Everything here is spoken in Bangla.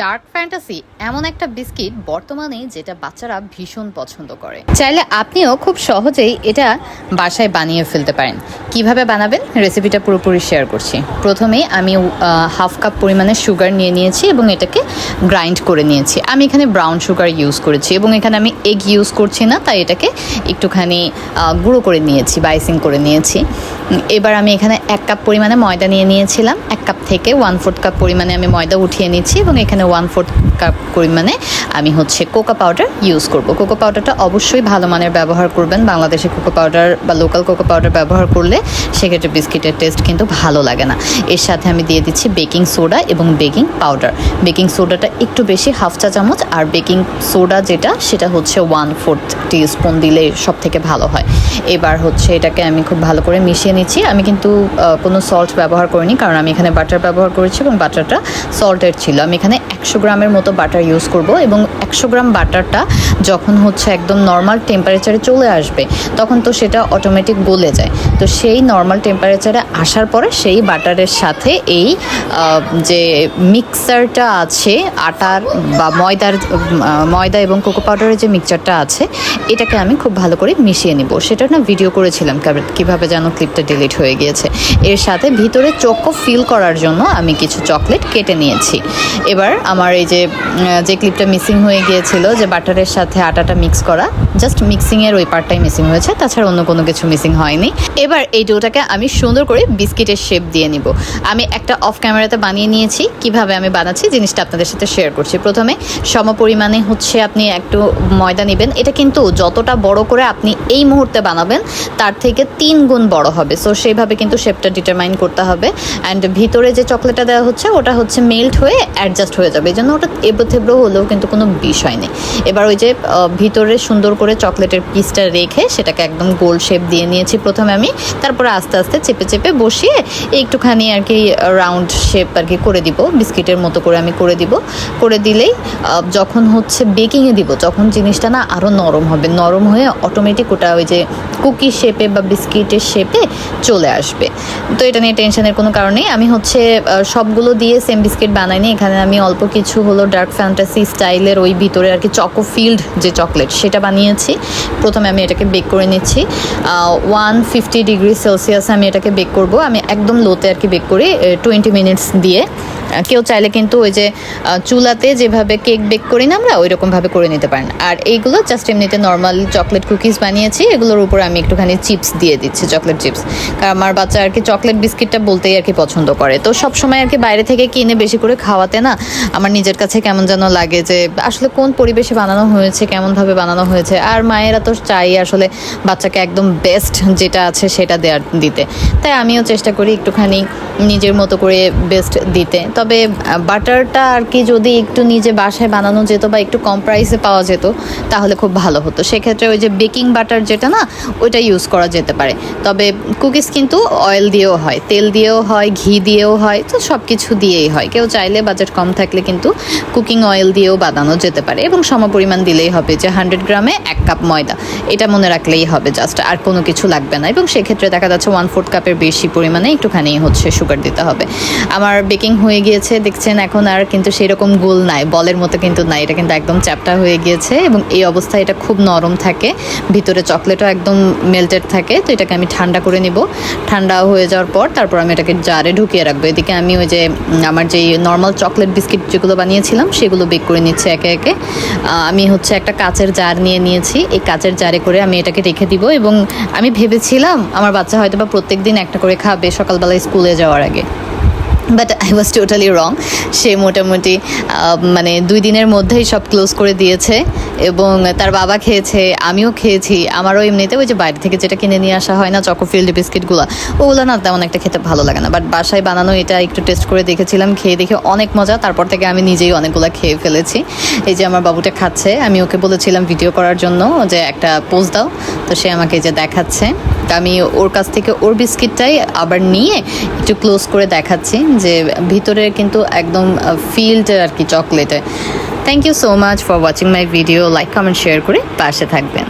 ডার্ক ফ্যান্টাসি এমন একটা বিস্কিট বর্তমানে যেটা বাচ্চারা ভীষণ পছন্দ করে। চাইলে আপনিও খুব সহজেই এটা বাসায় বানিয়ে ফেলতে পারেন। কীভাবে বানাবেন? রেসিপিটা পুরোপুরি শেয়ার করছি। প্রথমে আমি হাফ কাপ পরিমাণে সুগার নিয়ে নিয়েছি এবং এটাকে গ্রাইন্ড করে নিয়েছি। আমি এখানে ব্রাউন সুগার ইউজ করেছি এবং এখানে আমি এগ ইউজ করছি না, তাই এটাকে একটুখানি গুঁড়ো করে নিয়েছি, বাইসিং করে নিয়েছি। এবার আমি এখানে এক কাপ পরিমাণে ময়দা নিয়ে নিয়েছিলাম। এক কাপ থেকে ওয়ান ফোর্থ কাপ পরিমাণে আমি ময়দা উঠিয়ে নিচ্ছি এবং এখানে ওয়ান ফোর্থ কাপ পরিমাণে আমি হচ্ছে কোকো পাউডার ইউজ করব। কোকো পাউডারটা অবশ্যই ভালো মানের ব্যবহার করবেন। বাংলাদেশে কোকো পাউডার বা লোকাল কোকো পাউডার ব্যবহার করলে সেক্ষেত্রে বিস্কিটের টেস্ট কিন্তু ভালো লাগে না। এর সাথে আমি দিয়ে দিচ্ছি বেকিং সোডা এবং বেকিং পাউডার বেকিং সোডাটা একটু বেশি হাফ চা চামচ, আর বেকিং সোডা যেটা, সেটা হচ্ছে ওয়ান ফোর্থ স্পুন দিলে সব থেকে ভালো হয়। এবার হচ্ছে এটাকে আমি খুব ভালো করে মিশিয়ে নিচ্ছি। আমি কিন্তু কোনো সল্ট ব্যবহার করিনি, কারণ আমি এখানে বাটার ব্যবহার করেছি এবং বাটারটা সল্টের ছিল। আমি এখানে একশো গ্রামের মতো বাটার ইউজ করব এবং একশো গ্রাম বাটারটা যখন হচ্ছে একদম নর্মাল টেম্পারেচারে চলে আসবে, তখন তো সেটা অটোমেটিক গলে যায়। তো সেই নর্মাল টেম্পারেচারে আসার পরে সেই বাটারের সাথে এই যে মিক্সারটা আছে, আটার বা ময়দার ময়দা এবং কোকো পাউডারের যে মিক্সচারটা আছে, এটাকে আমি খুব ভালো করে মিশিয়ে নিব। সেটা না ভিডিও করেছিলাম কার- কীভাবে যেন ক্লিপটা ডিলিট হয়ে গিয়েছে। এর সাথে ভিতরে চোখো ফিল করার জন্য আমি কিছু চকলেট কেটে নিয়েছি। এবার আমার এই যে যে ক্লিপটা মিসিং হয়ে গিয়েছিল, যে বাটারের সাথে আটাটা মিক্স করা জাস্ট মিক্সিংয়ের ওই পার্টটাই মিসিং হয়েছে, তাছাড়া অন্য কোনো কিছু মিসিং হয়নি। এবার এই ডোটাকে আমি সুন্দর করে বিস্কিটের শেপ দিয়ে নিব। আমি একটা অফ ক্যামেরাতে বানিয়ে নিয়েছি, কীভাবে আমি বানাচ্ছি জিনিসটা আপনাদের সাথে শেয়ার করছি। প্রথমে সম পরিমাণে হচ্ছে আপনি একটু ময়দা নেবেন। এটা কিন্তু যতটা বড় করে আপনি এই মুহূর্তে বানাবেন, তার থেকে তিন গুণ বড় হবে। সো সেইভাবে কিন্তু শেপটা ডিটারমাইন করতে হবে। অ্যান্ড ভিতরে যে চকলেটটা দেওয়া হচ্ছে, ওটা হচ্ছে মেল্ট হয়ে অ্যাডজাস্ট হয়ে যাবে। এই জন্য ওটা এবড়ো থেবড়ো হলেও কিন্তু কোনো বিষয় নেই। এবার ওই যে ভিতরে সুন্দর করে চকলেটের পিসটা রেখে সেটাকে একদম গোল শেপ দিয়ে নিয়েছি প্রথমে আমি। তারপরে আস্তে আস্তে চেপে চেপে বসিয়ে একটুখানি আর কি রাউন্ড শেপ আর কি করে দিব। বিস্কিটের মতো করে আমি করে দিব। করে দিলেই যখন হচ্ছে বেকিংয়ে দিব, তখন জিনিসটা না আরও নরম হবে। নরম হয়ে অটোমেটিক ওটা ওই যে কুকি শেপে বা বিস্কিটের শেপে চলে আসবে। তো এটা নিয়ে টেনশনের কোনো কারণ আমি হচ্ছে সবগুলো দিয়ে সেম বিস্কিট বানাইনি। এখানে আমি অল্প কিছু হলো ডার্ক ফ্যান্টাসি স্টাইলের ওই ভিতরে আর কি চকো ফিল্ড যে চকলেট সেটা বানিয়েছি। প্রথমে আমি এটাকে বেক করে নিচ্ছি। ওয়ান ফিফটি ডিগ্রি সেলসিয়াসে আমি এটাকে বেক করব। আমি একদম লোতে আর কি বেক করি টোয়েন্টি মিনিটস দিয়ে। কেউ চাইলে কিন্তু ওই যে চুলাতে যেভাবে কেক বেক করি না আমরা ওই রকমভাবে করে নিতে পারেন। আর এইগুলো জাস্ট এমনিতে নর্মাল চকলেট কুকিজ বানিয়েছি, এগুলোর উপর আমি একটুখানি চিপস দিয়ে দিচ্ছি চকলেট চিপস কারণ আমার বাচ্চা আর কি চকলেট বিস্কিটটা বলতেই আর কি পছন্দ করে। তো সব সময় আর কি বাইরে থেকে কিনে বেশি করে খাওয়াতে না, আমার নিজের কাছে কেমন যেন লাগে যে, আসলে কোন পরিবেশে বানানো হয়েছে, কেমনভাবে বানানো হয়েছে। আর মায়েরা তো চাই আসলে বাচ্চাকে একদম বেস্ট যেটা আছে সেটা দেওয়ার দিতে। তাই আমিও চেষ্টা করি একটুখানি নিজের মতো করে বেস্ট দিতে। তবে বাটারটা আর কি যদি একটু নিজে বাসায় বানানো যেত বা একটু কম প্রাইসে পাওয়া যেত, তাহলে খুব ভালো হতো। সেক্ষেত্রে ওই যে বেকিং বাটার যেটা না, ওইটা ইউজ করা যেতে পারে। তবে কুকিজ কিন্তু অয়েল দিয়েও হয়, তেল দিয়েও হয়, ঘি দিয়েও হয়, তো সব কিছু দিয়েই হয়। কেউ চাইলে বাজেট কম থাকলে কিন্তু কুকিং অয়েল দিয়েও বানানো যেতে পারে এবং সম পরিমাণ দিলেই হবে যে হান্ড্রেড গ্রামে এক কাপ ময়দা। এটা মনে রাখলেই হবে জাস্ট আর কোনো কিছু লাগবে না এবং সেক্ষেত্রে দেখা যাচ্ছে ওয়ান ফোর্থ কাপের বেশি পরিমাণে একটুখানি হচ্ছে সুগার দিতে হবে। আমার বেকিং হয়ে গিয়েছে, দেখছেন এখন আর কিন্তু সেরকম গোল নাই, বলের মতো কিন্তু নাই, এটা কিন্তু একদম চ্যাপটা হয়ে গিয়েছে এবং এই অবস্থায় এটা খুব নরম থাকে, ভিতরে চকলেটও একদম মেল্টেড থাকে, তো এটাকে আমি ঠান্ডা করে নিব, ঠান্ডা হয়ে যাওয়ার পর তারপর আমি এটাকে জারে ঢুকিয়ে রাখব, এদিকে আমি ওই যে আমার যেই নর্মাল চকলেট বিস্কিট যেগুলো বানিয়েছিলাম, সেগুলো বেক করে নিচ্ছে একে একে আমি হচ্ছে একটা কাচের জার নিয়ে নিয়েছি, এই কাচের জারে করে আমি এটাকে রেখে দিব এবং আমি ভেবেছিলাম, আমার বাচ্চা হয়তো বা প্রত্যেক দিন একটা করে খাবে সকালবেলায় স্কুলে যাওয়ার আগে। But I was totally wrong সে মোটামুটি মানে দুই দিনের মধ্যেই সব ক্লোজ করে দিয়েছে এবং তার বাবা খেয়েছে, আমিও খেয়েছি। আমারও এমনিতে ওই যে বাইরে থেকে যেটা কিনে নিয়ে আসা হয় না চকোফিল্ড বিস্কিটগুলো ওগুলো না তেমন একটা খেতে ভালো লাগে না। বাট বাসায় বানানো এটা একটু টেস্ট করে দেখেছিলাম, খেয়ে দেখে অনেক মজা। তারপর থেকে আমি নিজেই অনেকগুলো খেয়ে ফেলেছি। এই যে আমার বাবুটা খাচ্ছে, আমি ওকে বলেছিলাম ভিডিও করার জন্য যে একটা পোজ দাও। তো সে আমাকে যে দেখাচ্ছে। তো আমি ওর কাছ থেকে ওর বিস্কিটটাই আবার নিয়ে একটু ক্লোজ করে দেখাচ্ছি যে ভিতরে কিন্তু একদম ফিল্ড আর কি চকলেটে thank you so much for watching my video like comment share করে পাশে থাকবেন।